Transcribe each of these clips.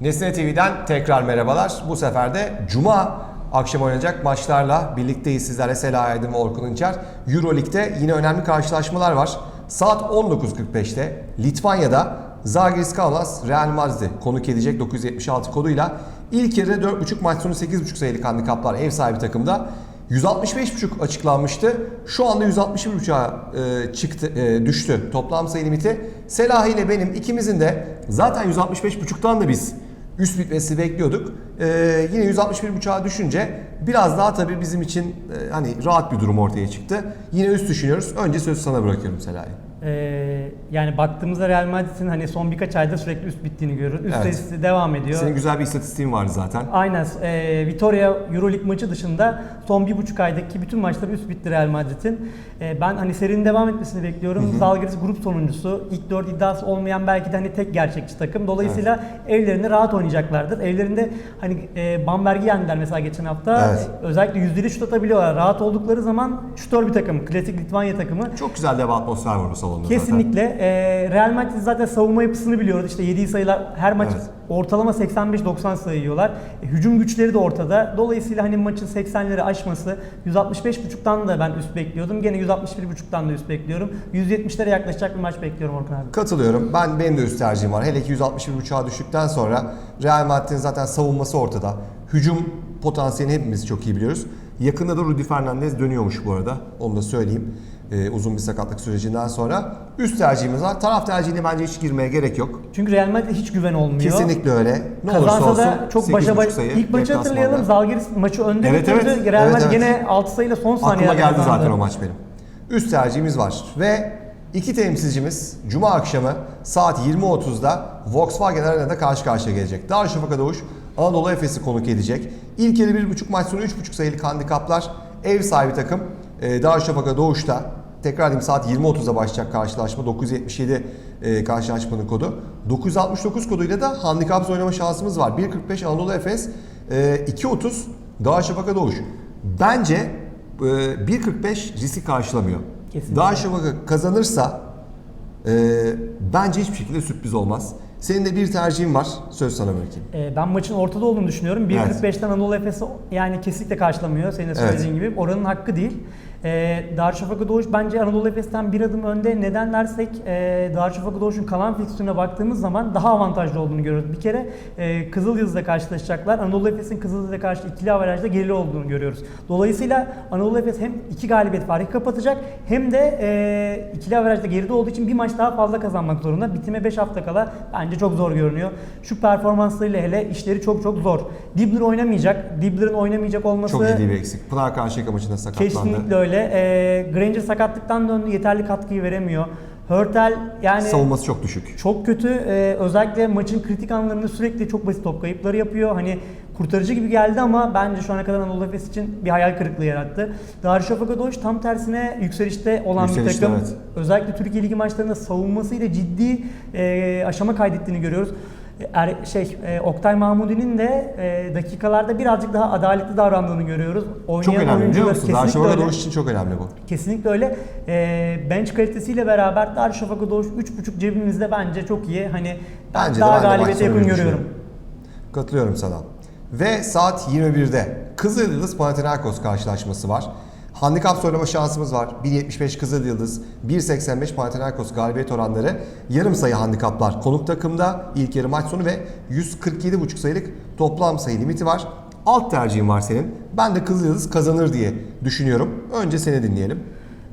Nesne TV'den tekrar merhabalar. Bu sefer de Cuma akşam oynanacak maçlarla birlikteyiz sizlerle Sela Aydın ve Orkun İnçer. Euroleague'de yine önemli karşılaşmalar var. Saat 19.45'te Litvanya'da Zagris Kaunas Real Madrid'i konuk edecek 976 koduyla. İlk yarıda 4.5 maç sonu 8.5 sayılık handikaplar ev sahibi takımda. 165.5 açıklanmıştı. Şu anda 161.5'a e, çıktı, e, düştü toplam sayı limiti. Selah ile benim ikimizin de zaten 165.5'tan da biz üst bitmesi bekliyorduk. E, yine 161.5'a düşünce biraz daha tabii bizim için e, hani rahat bir durum ortaya çıktı. Yine üst düşünüyoruz. Önce sözü sana bırakıyorum Selah'ı. Ee, yani baktığımızda Real Madrid'in hani son birkaç ayda sürekli üst bittiğini görüyoruz. Üst Evet. serisi devam ediyor. Senin güzel bir istatistiğin vardı zaten. Aynen. E, Vitoria Euroleague maçı dışında son bir buçuk aydaki bütün maçları üst bitti Real Madrid'in. E, ben hani serinin devam etmesini bekliyorum. Zalgiris grup sonuncusu. İlk dört iddiası olmayan belki de hani tek gerçekçi takım. Dolayısıyla evlerinde rahat oynayacaklardır. Evlerinde hani e, Bamberg'i yendiler mesela geçen hafta. Evet. E, özellikle yüzdeli şut atabiliyorlar. Rahat oldukları zaman şutör bir takım. Klasik Litvanya takımı. Çok güzel de bir atmosfer var o salonda Kesinlikle. Ee, Real Madrid zaten savunma yapısını biliyoruz. İşte yediği sayılar her maç Evet. ortalama 85-90 sayı yiyorlar. E, hücum güçleri de ortada. Dolayısıyla hani maçın 80'leri aşması 165.5'tan da ben üst bekliyordum. Gene 161.5'tan da üst bekliyorum. 170'lere yaklaşacak bir maç bekliyorum Orkun abi. Katılıyorum. Ben benim de üst tercihim var. Hele ki 161.5'a düştükten sonra Real Madrid'in zaten savunması ortada. Hücum potansiyelini hepimiz çok iyi biliyoruz. Yakında da Rudy Fernandez dönüyormuş bu arada. Onu da söyleyeyim. Ee, uzun bir sakatlık sürecinden sonra. Üst tercihimiz var. Taraf tercihine bence hiç girmeye gerek yok. Çünkü Real Madrid hiç güven olmuyor. Kesinlikle öyle. Ne olursa Kazansa olsun da çok başa 8.5 baş... sayı İlk maçı hatırlayalım. Zalgiris maçı önde Evet, bitirdi. evet. Real Evet, Madrid evet. gene 6 sayıyla son saniyelerde Aklıma geldi kazandı. zaten o maç benim. Üst tercihimiz var ve iki temsilcimiz Cuma akşamı saat 20.30'da Volkswagen Arena'da karşı karşıya gelecek. Darüşşafaka Doğuş Anadolu Efes'i konuk edecek. İlk yarı 1.5 maç sonu 3.5 sayılık handikaplar ev sahibi takım e, Darüşşafaka Doğuş'ta tekrar edeyim saat 20.30'da başlayacak karşılaşma 977 e, karşılaşmanın kodu. 969 koduyla da handikapsız oynama şansımız var. 1.45 Anadolu Efes, e, 2.30 Darüşşafaka Doğuş. Bence e, 1.45 riski karşılamıyor. Kesinlikle. Darüşşafaka kazanırsa e, bence hiçbir şekilde sürpriz olmaz. Senin de bir tercihin var. Söz sana bırakayım. Ee, Ben maçın ortada olduğunu düşünüyorum. 1.45'ten Anadolu Efes'i yani kesinlikle karşılamıyor. Senin de söylediğin gibi. Oranın hakkı değil. Ee, Darüşşafaka Doğuş bence Anadolu Efes'ten bir adım önde. Neden dersek e, Darüşşafaka Doğuş'un kalan fikstürüne baktığımız zaman daha avantajlı olduğunu görüyoruz. Bir kere e, Kızılyıldız'la karşılaşacaklar. Anadolu Efes'in Kızılyıldız'a karşı ikili averajda gerili olduğunu görüyoruz. Dolayısıyla Anadolu Efes hem iki galibiyet farkı kapatacak hem de e, ikili averajda geride olduğu için bir maç daha fazla kazanmak zorunda. Bitime 5 hafta kala bence çok zor görünüyor. Şu performanslarıyla hele işleri çok çok zor. Dibbler oynamayacak. Dibbler'ın oynamayacak olması Çok ciddi bir eksik. Pınar Karşıyaka maçında sakatlandı. kesinlikle öyle. E, Granger sakatlıktan döndü. Yeterli katkıyı veremiyor. Hörtel yani Savunması çok düşük. çok kötü. Ee, özellikle maçın kritik anlarında sürekli çok basit top kayıpları yapıyor. Hani kurtarıcı gibi geldi ama bence şu ana kadar Anadolu Efes için bir hayal kırıklığı yarattı. Darüşşafaka Doğuş tam tersine yükselişte olan Yükselişte, bir takım. evet. Özellikle Türkiye Ligi maçlarında savunmasıyla ciddi e, aşama kaydettiğini görüyoruz. Er, şey e, Oktay Mahmudi'nin de e, dakikalarda birazcık daha adaletli davrandığını görüyoruz. Oynayan Çok önemli biliyor musun? Darüşşafaka. Doğuş için çok önemli bu. Kesinlikle öyle. Ee, bench kalitesiyle beraber Darüşşafaka Doğuş 3.5 cebimizde bence çok iyi. Hani ben Bence daha de galibiyete yakın görüyorum. Katılıyorum sana. Ve saat 21'de Kızılyıldız Panathinaikos karşılaşması var. Handikap söyleme şansımız var. 1.75 Kızılyıldız, 1.85 Panathinaikos galibiyet oranları. Yarım sayı handikaplar konuk takımda ilk yarı maç sonu ve 147.5 sayılık toplam sayı limiti var. Alt tercihin var senin. Ben de Kızılyıldız kazanır diye düşünüyorum. Önce seni dinleyelim.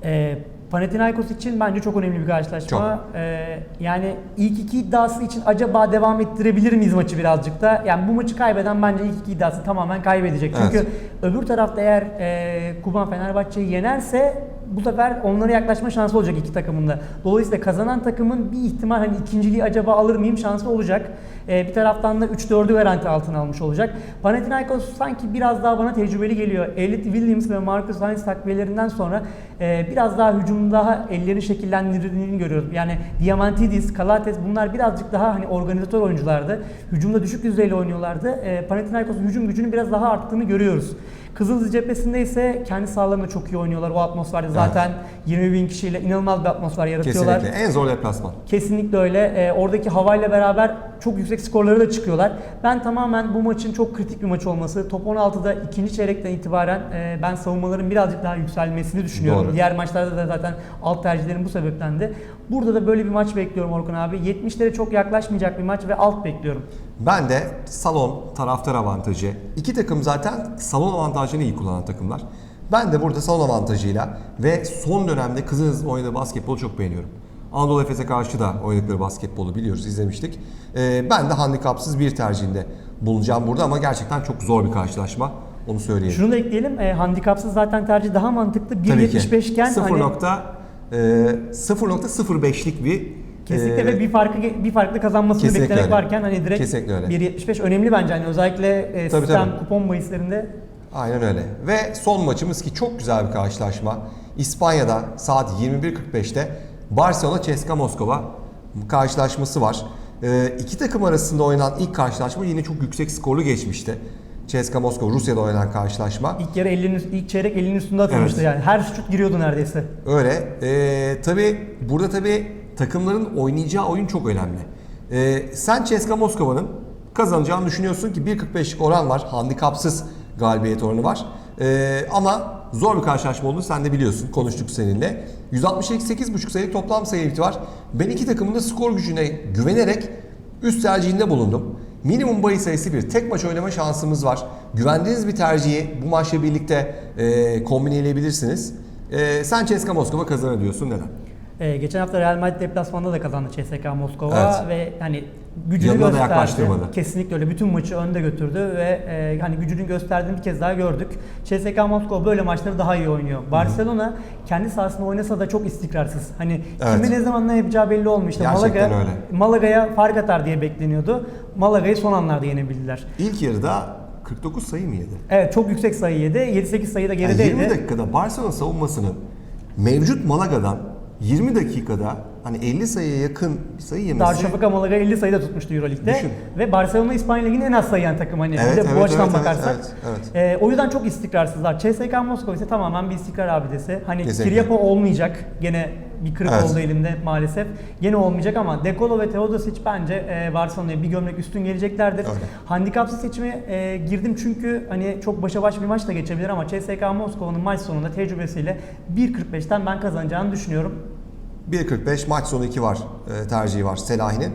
Ee, Panathinaikos için bence çok önemli bir karşılaşma. Ee, yani ilk iki iddiası için acaba devam ettirebilir miyiz maçı birazcık da? Yani bu maçı kaybeden bence ilk iki iddiasını tamamen kaybedecek. Çünkü Evet. öbür tarafta eğer e, Kuban Fenerbahçe'yi yenerse bu sefer onlara yaklaşma şansı olacak iki takımın da. Dolayısıyla kazanan takımın bir ihtimal hani ikinciliği acaba alır mıyım şansı olacak. Ee, bir taraftan da 3-4'ü garanti altına almış olacak. Panathinaikos sanki biraz daha bana tecrübeli geliyor. Elliot Williams ve Marcus Hines takviyelerinden sonra e, biraz daha hücumda ellerini şekillendirdiğini görüyoruz. Yani Diamantidis, Kalates bunlar birazcık daha hani organizatör oyunculardı. Hücumda düşük yüzdeyle oynuyorlardı. E, Panathinaikos'un hücum gücünün biraz daha arttığını görüyoruz. Kızıldız cephesinde ise kendi sahalarında çok iyi oynuyorlar. O atmosferde zaten 20 bin kişiyle inanılmaz bir atmosfer yaratıyorlar. Kesinlikle. En zor deplasman. Kesinlikle öyle. Ee, oradaki havayla beraber çok yüksek skorları da çıkıyorlar. Ben tamamen bu maçın çok kritik bir maç olması, top 16'da ikinci çeyrekten itibaren e, ben savunmaların birazcık daha yükselmesini düşünüyorum. Doğru. Diğer maçlarda da zaten alt tercihlerim bu sebeptendi. Burada da böyle bir maç bekliyorum Orkun abi. 70'lere çok yaklaşmayacak bir maç ve alt bekliyorum. Ben de salon taraftar avantajı. İki takım zaten salon avantajını iyi kullanan takımlar. Ben de burada salon avantajıyla ve son dönemde Kızıldız'ın oynadığı basketbolu çok beğeniyorum. Anadolu Efes'e karşı da oynadıkları basketbolu biliyoruz, izlemiştik. Ee, ben de handikapsız bir tercihinde bulunacağım burada ama gerçekten çok zor bir karşılaşma. Onu söyleyelim. Şunu da ekleyelim. E, handikapsız zaten tercih daha mantıklı. Tabii ki. 1.75 iken 0 hani nokta, e, 0.05'lik bir Kesinlikle e, ve bir farkı bir farklı kazanmasını beklemek öyle. varken hani direkt Kesinlikle öyle. 1.75 önemli bence hani özellikle e, Tabii, sistem tabii. kupon bahislerinde Aynen öyle. Ve son maçımız ki çok güzel bir karşılaşma. İspanya'da saat 21.45'te Barcelona CSKA Moskova karşılaşması var. Ee, iki takım arasında oynanan ilk karşılaşma yine çok yüksek skorlu geçmişti. CSKA Moskova Rusya'da oynanan karşılaşma. ilk yarı 50'nin üst- ilk çeyrek 50'nin üstünde atılmıştı Evet. yani. Her şut giriyordu neredeyse. Öyle. Ee, tabii burada tabii takımların oynayacağı oyun çok önemli. Ee, sen CSKA Moskova'nın kazanacağını düşünüyorsun ki 1.45'lik oran var. Handikapsız galibiyet oranı var. Ee, ama zor bir karşılaşma olduğunu sen de biliyorsun. Konuştuk seninle. 168.5 sayılık toplam sayı var. Ben iki takımın da skor gücüne güvenerek üst tercihinde bulundum. Minimum bahis sayısı bir. Tek maç oynama şansımız var. Güvendiğiniz bir tercihi bu maçla birlikte e, kombineleyebilirsiniz. E, CSKA Moskova kazanır diyorsun. Neden? Ee, geçen hafta Real Madrid deplasmanda da kazandı CSKA Moskova Evet. ve hani gücünü Yanına gösterdi. yaklaştırmadı. Kesinlikle öyle. Bütün maçı önde götürdü ve e, hani gücünü gösterdiğini bir kez daha gördük. CSKA Moskova böyle maçları daha iyi oynuyor. Barcelona kendi sahasında oynasa da çok istikrarsız. Hani Evet. kime ne zaman ne yapacağı belli olmuyor. İşte Gerçekten Malaga, öyle. Malaga'ya fark atar diye bekleniyordu. Malaga'yı son anlarda yenebildiler. İlk yarıda 49 sayı mı yedi? Evet çok yüksek sayı yedi. 7-8 sayı da Yani gerideydi. 20 dakikada Barcelona savunmasının mevcut Malaga'dan 20 dakikada hani 50 sayıya yakın bir sayı yemesi. Darüşşafaka Malaga 50 sayıda tutmuştu Euroleague'de. Düşün. Ve Barcelona İspanya Ligi'nin en az sayıyan takım hani. Evet, de bu evet, açıdan evet, evet, bakarsak. evet, evet. Ee, o yüzden çok istikrarsızlar. CSKA Moskova ise tamamen bir istikrar abidesi. Hani Kesinlikle. Olmayacak. Gene bir kırık Evet. oldu elinde maalesef. Gene olmayacak ama Dekolo ve Teodosic bence e, Barcelona'ya bir gömlek üstün geleceklerdir. Öyle. Handikapsız seçime e, girdim çünkü hani çok başa baş bir maç da geçebilir ama CSKA Moskova'nın maç sonunda tecrübesiyle 1.45'ten ben kazanacağını düşünüyorum. 1.45 maç sonu 2 var e, tercihi var Selahi'nin.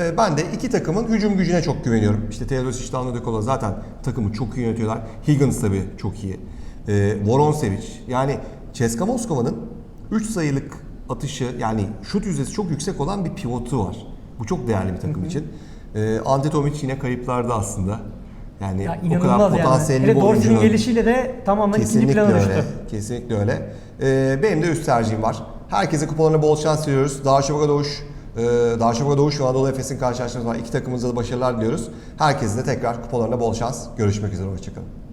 E, ben de iki takımın hücum gücüne çok güveniyorum. İşte Teodosic, Danilo zaten takımı çok iyi yönetiyorlar. Higgins tabii çok iyi. E, Voronsevic yani CSKA Moskova'nın 3 sayılık atışı yani şut yüzdesi çok yüksek olan bir pivotu var. Bu çok değerli bir takım için. E, Ante Tomic yine kayıplarda aslında. Yani Ya o kadar yani. potansiyelli Hele bir oyuncunun- gelişiyle de tamamen ikinci Kesinlikle plana düştü. Kesinlikle öyle. Ee, benim de üst tercihim var. Herkese kupalarına bol şans diliyoruz. Darüşşafaka Doğuş, e, Darüşşafaka Doğuş ve Anadolu Efes'in karşılaşması var. İki takımımıza da başarılar diliyoruz. Herkese de tekrar kupalarına bol şans. Görüşmek üzere. Hoşçakalın.